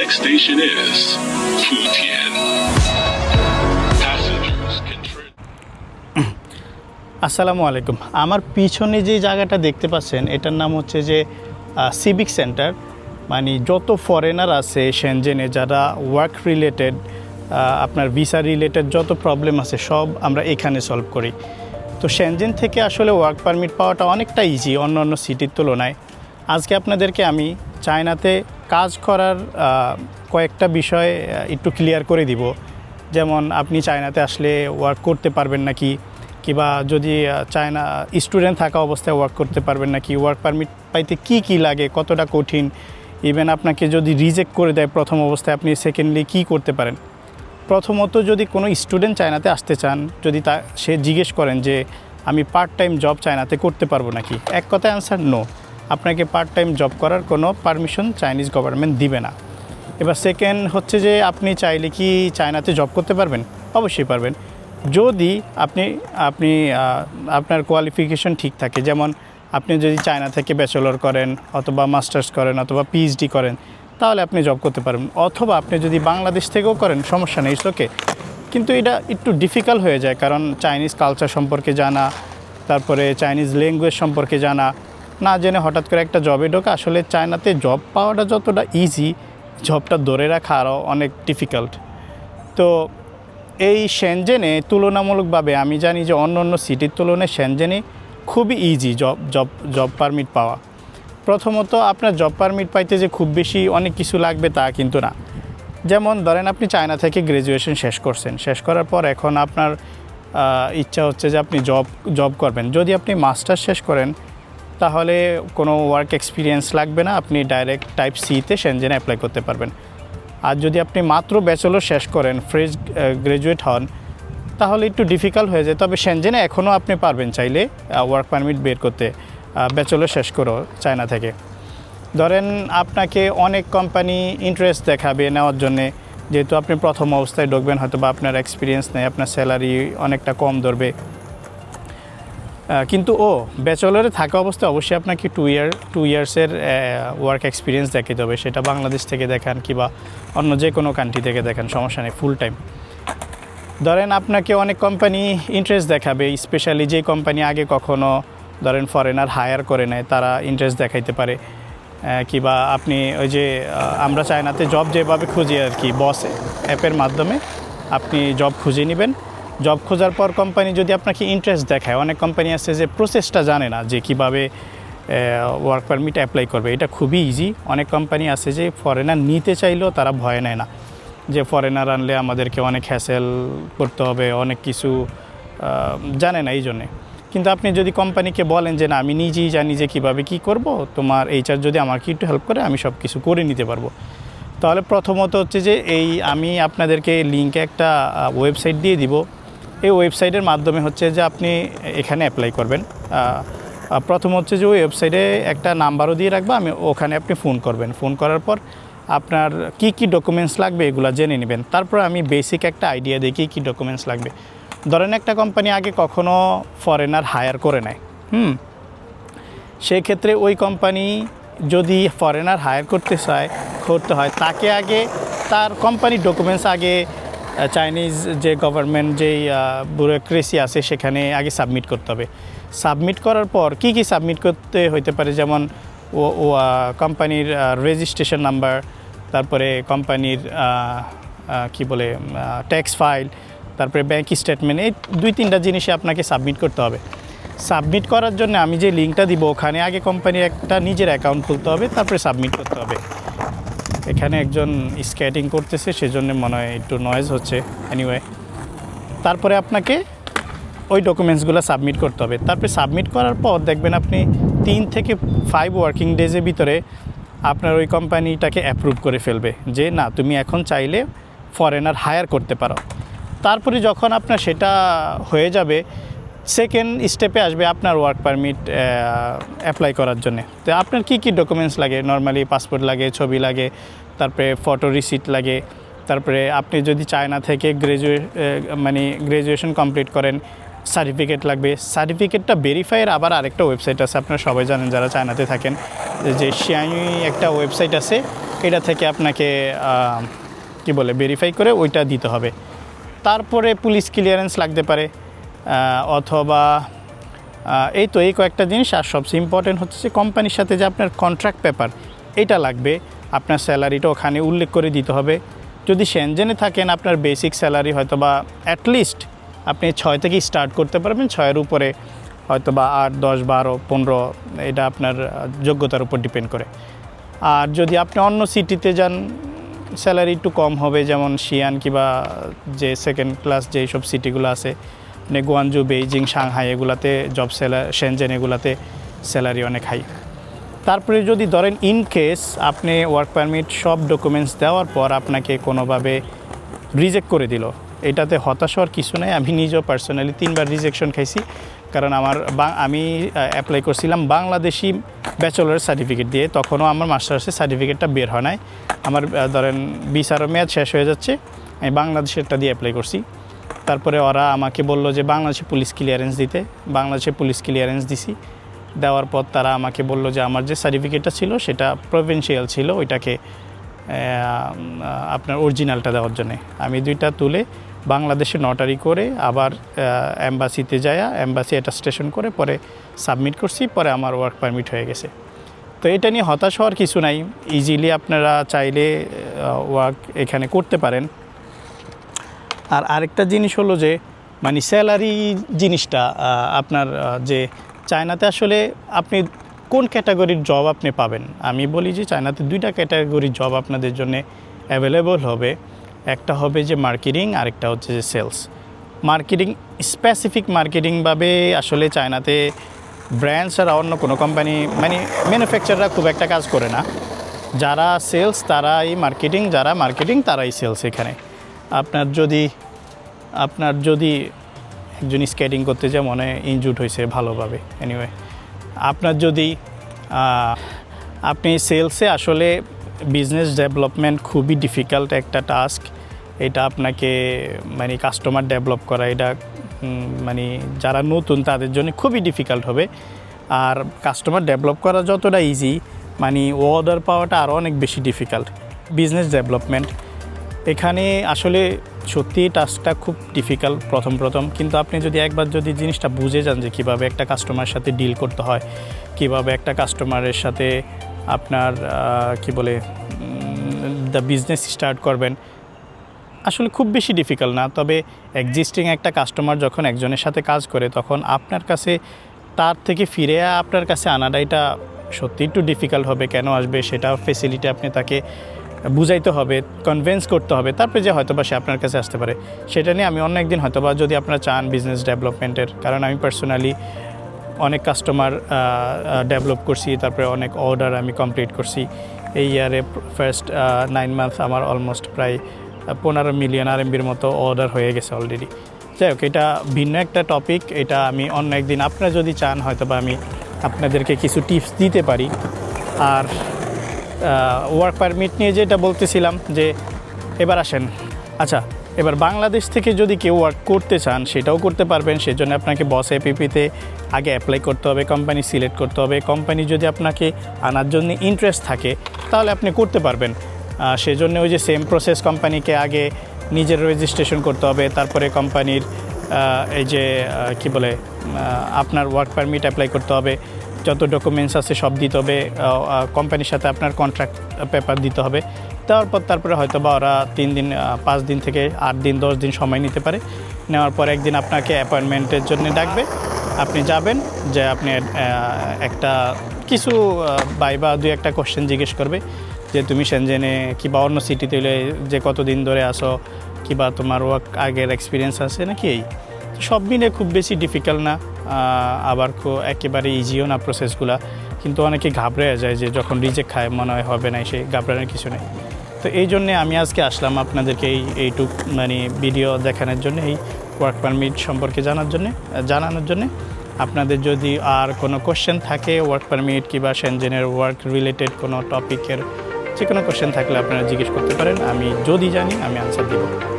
next station is tra- আসসালামু আলাইকুম। আমার পিছনে যে জায়গাটা দেখতে পাচ্ছেন, এটার নাম হচ্ছে যে সিভিক সেন্টার মানে যত ফরেনার আছে সেনজেনে যারা ওয়ার্ক রিলেটেড আপনার ভিসা রিলেটেড যত প্রবলেম আছে, সব আমরা এখানে সলভ করি। তো সেনজেন থেকে আসলে ওয়ার্ক পারমিট পাওয়াটা অনেকটা ইজি অন্য অন্য সিটির তুলনায়। আজকে আপনাদেরকে আমি চায়নাতে কাজ করার কয়েকটা বিষয় একটু ক্লিয়ার করে দিব। যেমন আপনি চায়নাতে আসলে ওয়ার্ক করতে পারবেন নাকি? কিংবা যদি চায়না স্টুডেন্ট থাকা অবস্থায় ওয়ার্ক করতে পারবেন নাকি? ওয়ার্ক পারমিট পাইতে কি কি লাগে? কতটা কঠিন? ইভেন আপনাকে যদি রিজেক্ট করে দেয় প্রথম অবস্থায়, আপনি সেকেন্ডলি কি করতে পারেন? প্রথমত যদি কোনো স্টুডেন্ট চায়নাতে আসতে চান, যদি তা, সে জিজ্ঞেস করেন যে, আমি পার্ট টাইম জব চায়নাতে করতে পারব নাকি? এক কথায় অ্যান্সার নো আপনাকে পার্ট টাইম জব করার কোনো পারমিশন চাইনিজ গভর্নমেন্ট দিবে না। এবার সেকেন্ড হচ্ছে যে আপনি চাইলে কি চায়নাতে জব করতে পারবেন? অবশ্যই পারবেন। যদি আপনি আপনি আপনার কোয়ালিফিকেশন ঠিক থাকে, যেমন আপনি যদি চায়না থেকে ব্যাচেলর করেন অথবা মাস্টার্স করেন অথবা পিএইচডি করেন, তাহলে আপনি জব করতে পারবেন। অথবা আপনি যদি বাংলাদেশ থেকেও করেন, সমস্যা নেই ওকে কিন্তু এটা একটু ডিফিকাল্ট হয়ে যায়, কারণ চাইনিজ কালচার সম্পর্কে জানা, তারপরে চাইনিজ ল্যাঙ্গুয়েজ সম্পর্কে জানা না জেনে হঠাৎ করে একটা জবে ঢোকা, আসলে চায়নাতে জব পাওয়াটা যতটা ইজি জবটা ধরে রাখা আরও অনেক ডিফিকাল্ট তো এই সেনজেনে তুলনামূলকভাবে আমি জানি যে অন্য অন্য সিটির তুলনায় সেনজেনে খুবই easy job job job permit পাওয়া। প্রথমত আপনার জব পারমিট পাইতে যে খুব বেশি অনেক কিছু লাগবে তা কিন্তু না। যেমন ধরেন আপনি চায়না থেকে গ্র্যাজুয়েশন শেষ করছেন, শেষ করার পর এখন আপনার ইচ্ছা হচ্ছে যে আপনি জব জব করবেন। যদি আপনি মাস্টার শেষ করেন তাহলে কোনো ওয়ার্ক এক্সপিরিয়েন্স লাগবে না, আপনি ডাইরেক্ট টাইপ সিতে সেনজেনে অ্যাপ্লাই করতে পারবেন। আর যদি আপনি মাত্র ব্যাচেলর শেষ করেন ফ্রেশ গ্রাজুয়েট হন, তাহলে একটু ডিফিকাল্ট হয়ে যায়। তবে সেনজেনে এখনও আপনি পারবেন চাইলে ওয়ার্ক পারমিট বের করতে ব্যাচেলর শেষ করো চায়না থেকে। ধরেন আপনাকে অনেক কোম্পানি ইন্টারেস্ট দেখাবে নেওয়ার জন্যে, যেহেতু আপনি প্রথম অবস্থায় ঢুকবেন হয়তো বা আপনার এক্সপিরিয়েন্স নেই, আপনার স্যালারি অনেকটা কম ধরবে। কিন্তু ও ব্যাচেলরে থাকা অবস্থায় অবশ্যই আপনাকে টু ইয়ার টু ইয়ার্সের ওয়ার্ক এক্সপিরিয়েন্স দেখাতে হবে। সেটা বাংলাদেশ থেকে দেখান কিংবা অন্য যে কোনো কান্ট্রি থেকে দেখান, সমস্যা নেই ফুল টাইম ধরেন আপনাকে অনেক কোম্পানি ইন্টারেস্ট দেখাবে স্পেশালি যে কোম্পানি আগে কখনো, ধরেন ফরেনার হায়ার করে নেয়, তারা ইন্টারেস্ট দেখাইতে পারে। কিংবা আপনি ওই যে আমরা চায়নাতে জব যেভাবে খুঁজি আর কি বস অ্যাপের মাধ্যমে আপনি জব খুঁজে নেবেন। জব খোঁজার পর কোম্পানি যদি আপনাকে ইন্টারেস্ট দেখায়, অনেক কোম্পানি আছে যে প্রসেসটা জানে না যে কীভাবে ওয়ার্ক পারমিট অ্যাপ্লাই করবে। এটা খুবই ইজি অনেক কোম্পানি আছে যে ফরেনার নিতে চাইলেও তারা ভয় নেয় না। যে ফরেনার আনলে আমাদেরকে অনেক হ্যাসেল করতে হবে, অনেক কিছু জানে না এই জন্যে। কিন্তু আপনি যদি কোম্পানিকে বলেন যে, না, আমি নিজেই জানি যে কীভাবে কী করব, তোমার এইচআর যদি আমাকে একটু হেল্প করে, আমি সব কিছু করে নিতে পারব। তাহলে প্রথমত হচ্ছে যে, এই আমি আপনাদেরকে লিঙ্কে একটা ওয়েবসাইট দিয়ে দিব। এই ওয়েবসাইটের মাধ্যমে হচ্ছে যে আপনি এখানে অ্যাপ্লাই করবেন। প্রথম হচ্ছে যে ওই ওয়েবসাইটে একটা নাম্বারও দিয়ে রাখব, আমি ওখানে আপনি ফোন করবেন। ফোন করার পর আপনার কি কি ডকুমেন্টস লাগবে এগুলো জেনে নেবেন। তারপর আমি বেসিক একটা আইডিয়া দিই কী কী ডকুমেন্টস লাগবে। ধরেন একটা কোম্পানি আগে কখনো ফরেনার হায়ার করে নেয়, হুম? সেই ক্ষেত্রে ওই কোম্পানি যদি ফরেনার হায়ার করতে চায়, করতে হয়, তাকে আগে তার কোম্পানির ডকুমেন্টস আগে চাইনিজ যে গভর্নমেন্ট যেই ব্যুরোক্রেসি আছে সেখানে আগে সাবমিট করতে হবে। সাবমিট করার পর কি কি সাবমিট করতে হইতে পারে? যেমন ও কোম্পানির রেজিস্ট্রেশন নাম্বার তারপরে কোম্পানির কি বলে ট্যাক্স ফাইল তারপরে ব্যাংক স্টেটমেন্ট এই দুই তিনটা জিনিসে আপনাকে সাবমিট করতে হবে। সাবমিট করার জন্য আমি যে লিঙ্কটা দিব, ওখানে আগে কোম্পানির একটা নিজের অ্যাকাউন্ট খুলতে হবে, তারপরে সাবমিট করতে হবে। এখানে একজন স্কেটিং করতেছে, সেজন্য মনে হয় একটু নয়েজ হচ্ছে। এনিওয়ে তারপরে আপনাকে ওই ডকুমেন্টসগুলো সাবমিট করতে হবে। তারপরে সাবমিট করার পর দেখবেন আপনি তিন থেকে ফাইভ ওয়ার্কিং ডেজের ভিতরে আপনার ওই কোম্পানিটাকে অ্যাপ্রুভ করে ফেলবে যে, না, তুমি এখন চাইলে ফরেনার হায়ার করতে পারো। তারপরে যখন আপনার সেটা হয়ে যাবে সেকেন্ড স্টেপে আসবে আপনার ওয়ার্ক পারমিট অ্যাপ্লাই করার জন্য। তো আপনার কি কি ডকুমেন্টস লাগে? নর্মালি পাসপোর্ট লাগে, ছবি লাগে, তারপরে ফটো রিসিট লাগে, তারপরে আপনি যদি চায়না থেকে গ্রাজুয়ে মানে গ্র্যাজুয়েশন কমপ্লিট করেন সার্টিফিকেট লাগবে। সার্টিফিকেটটা ভেরিফাইয়ের আবার আরেকটা ওয়েবসাইট আছে, আপনারা সবাই জানেন যারা চায়নাতে থাকেন। যে শিয়াই একটা ওয়েবসাইট আছে, এটা থেকে আপনাকে কি বলে ভেরিফাই করে ওইটা দিতে হবে। তারপরে পুলিশ ক্লিয়ারেন্স লাগতে পারে। অথবা এই তো এই কয়েকটা জিনিস, আর সবচেয়ে ইম্পর্টেন্ট হচ্ছে কোম্পানির সাথে যে আপনার কন্ট্রাক্ট পেপার এটা লাগবে। আপনার স্যালারিটা ওখানে উল্লেখ করে দিতে হবে। যদি সেনজেনে থাকেন, আপনার বেসিক স্যালারি হয়তো বা অ্যাটলিস্ট আপনি ছয় থেকে স্টার্ট করতে পারবেন। ছয়ের উপরে হয়তো বা আট, দশ, বারো, পনেরো, এটা আপনার যোগ্যতার উপর ডিপেন্ড করে। আর যদি আপনি অন্য সিটিতে যান স্যালারি একটু কম হবে, যেমন শিয়ান কিংবা যে সেকেন্ড ক্লাস যেই সব সিটিগুলো আছে মানে গুয়ানজু বেইজিং, সাংহাই, এগুলাতে জব স্যালার সেনজেন এগুলাতে স্যালারি অনেক হাই তারপরে যদি ধরেন ইন কেস আপনি ওয়ার্ক পারমিট সব ডকুমেন্টস দেওয়ার পর আপনাকে কোনোভাবে রিজেক্ট করে দিল, এটাতে হতাশ হওয়ার কিছু নেই। আমি নিজেও পার্সোনালি তিনবার রিজেকশন খাইছি, কারণ আমার আমি অ্যাপ্লাই করছিলাম বাংলাদেশি ব্যাচেলার সার্টিফিকেট দিয়ে, তখনও আমার মাস্টার্সের সার্টিফিকেটটা বের হয় নাই। আমার ধরেন বিচারও মেয়াদ শেষ হয়ে যাচ্ছে, আমি বাংলাদেশেরটা দিয়ে অ্যাপ্লাই করছি। তারপরে ওরা আমাকে বলল যে, বাংলাদেশে পুলিশ ক্লিয়ারেন্স দিতে। বাংলাদেশে পুলিশ ক্লিয়ারেন্স দিছি। দেওয়ার পর তারা আমাকে বলল যে, আমার যে সার্টিফিকেটটা ছিল, সেটা প্রভিন্সিয়াল ছিল, ওইটাকে আপনার অরিজিনালটা দেওয়ার জন্যে। আমি দুইটা তুলে বাংলাদেশে নটারি করে আবার অ্যাম্বাসিতে যায়া অ্যাম্বাসি অ্যাটাস্টেশন করে পরে সাবমিট করছি, পরে আমার ওয়ার্ক পারমিট হয়ে গেছে। তো এটা নিয়ে হতাশ হওয়ার কিছু নাই। ইজিলি আপনারা চাইলে ওয়ার্ক এখানে করতে পারেন। আর আরেকটা জিনিস হলো যে মানে স্যালারি জিনিসটা আপনার যে চায়নাতে আসলে আপনি কোন ক্যাটাগরির জব আপনি পাবেন? আমি বলি যে চায়নাতে দুইটা ক্যাটাগরির জব আপনাদের জন্য অ্যাভেলেবল হবে। একটা হবে যে মার্কেটিং আরেকটা হচ্ছে যে সেলস মার্কেটিং স্পেসিফিক মার্কেটিংভাবে আসলে চায়নাতে ব্র্যান্ড ছাড়া অন্য কোনো কোম্পানি মানে ম্যানুফ্যাকচাররা খুব একটা কাজ করে না। যারা সেলস তারাই মার্কেটিং যারা মার্কেটিং তারাই সেলস এখানে। আপনার যদি আপনার যদি একজন স্কেটিং করতে যায়, মনে ইনজুড হয়েছে ভালোভাবে। এনিওয়ে আপনার যদি আপনি সেলসে আসলে বিজনেস ডেভেলপমেন্ট খুবই ডিফিকাল্ট একটা টাস্ক এটা আপনাকে মানে কাস্টমার ডেভেলপ করা, এটা মানে যারা নতুন, তাদের জন্য খুবই ডিফিকাল্ট হবে। আর কাস্টমার ডেভেলপ করা যতটা ইজি মানে অর্ডার পাওয়াটা আরও অনেক বেশি ডিফিকাল্ট বিজনেস ডেভেলপমেন্ট এখানে আসলে সত্যি টাস্কটা খুব ডিফিকাল্ট প্রথম প্রথম। কিন্তু আপনি যদি একবার যদি জিনিসটা বুঝে যান যে কীভাবে একটা কাস্টমারের সাথে ডিল করতে হয়, কীভাবে একটা কাস্টমারের সাথে আপনার কি বলে দ্য বিজনেস স্টার্ট করবেন, আসলে খুব বেশি ডিফিকাল্ট না। তবে এক্সিস্টিং একটা কাস্টমার যখন একজনের সাথে কাজ করে, তখন আপনার কাছে, তার থেকে ফিরে আপনার কাছে আনাটা এটা সত্যি একটু ডিফিকাল্ট হবে। কেন আসবে? সেটা ফেসিলিটি আপনি তাকে বুঝাইতে হবে কনভিন্স করতে হবে, তারপরে যে হয়তোবা সে আপনার কাছে আসতে পারে। সেটা নিয়ে আমি অন্য একদিন হয়তোবা যদি আপনারা চান বিজনেস ডেভেলপমেন্টের কারণ আমি পার্সোনালি অনেক কাস্টমার ডেভেলপ করছি, তারপরে অনেক অর্ডার আমি কমপ্লিট করছি। এই ইয়ারে ফার্স্ট নাইন মান্থ আমার অলমোস্ট প্রায় পনেরো মিলিয়ন আরএমবির মতো অর্ডার হয়ে গেছে অলরেডি যাই হোক, এটা ভিন্ন একটা টপিক এটা আমি অন্য একদিন আপনারা যদি চান হয়তো বা আমি আপনাদেরকে কিছু টিপস দিতে পারি। আর ওয়ার্ক পারমিট নিয়ে যেটা বলতেছিলাম যে এবার আসেন। আচ্ছা এবার বাংলাদেশ থেকে যদি কেউ ওয়ার্ক করতে চান, সেটাও করতে পারবেন। সেজন্য আপনাকে বস এপিপিতে আগে অ্যাপ্লাই করতে হবে কোম্পানি সিলেক্ট করতে হবে। কোম্পানি যদি আপনাকে আনার জন্য ইন্টারেস্ট থাকে, তাহলে আপনি করতে পারবেন। সেজন্য ওই যে সেম প্রসেস কোম্পানিকে আগে নিজের রেজিস্ট্রেশন করতে হবে, তারপরে কোম্পানির এই যে কি বলে আপনার ওয়ার্ক পারমিট অ্যাপ্লাই করতে হবে, যত ডকুমেন্টস আছে সব দিতে হবে কোম্পানির সাথে আপনার কন্ট্রাক্ট পেপার দিতে হবে। তারপর, তারপরে হয়তো বা ওরা তিন দিন পাঁচ দিন থেকে আট দিন, দশ দিন সময় নিতে পারে। নেওয়ার পর একদিন আপনাকে অ্যাপয়েন্টমেন্টের জন্য ডাকবে। আপনি যাবেন, যে আপনি একটা কিছু বাই বা দুই একটা কোশ্চেন জিজ্ঞেস করবে, যে তুমি সেনজেনে কিংবা অন্য সিটিতে হলে যে কতদিন ধরে আসো কিংবা তোমার ওয়ার্ক আগের এক্সপিরিয়েন্স আছে নাকি এই? সব মিলে খুব বেশি ডিফিকাল্ট না আবার খুব একেবারে ইজিও না প্রসেসগুলা কিন্তু অনেকে ঘাবড়ে যায় যে যখন রিজেক্ট খায়, মনে হয় হবে না সে ঘাবড়ানোর কিছু নেই। তো এই জন্যে আমি আজকে আসলাম আপনাদেরকে এই, এইটুক মানে ভিডিও দেখানোর জন্য, এই ওয়ার্ক পারমিট সম্পর্কে জানার জন্যে জানানোর জন্যে। আপনাদের যদি আর কোনো কোশ্চেন থাকে ওয়ার্ক পারমিট কিংবা সেনজেনের ওয়ার্ক রিলেটেড কোনো টপিকের যে কোনো কোশ্চেন থাকলে আপনারা জিজ্ঞেস করতে পারেন, আমি যদি জানি, আমি আনসার দিব।